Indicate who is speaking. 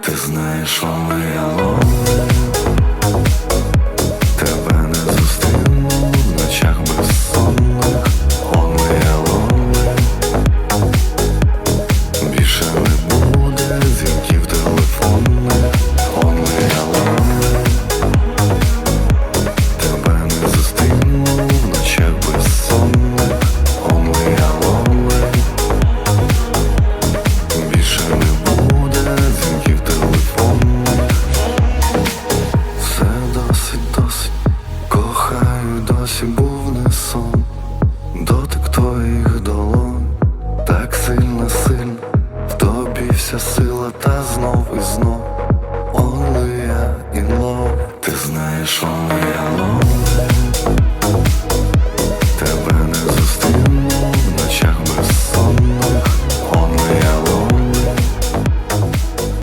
Speaker 1: Ти знаєш, only alone мене сильно, в тобі вся сила, та знов і знов. Only я і лов, ти знаєш, only я лов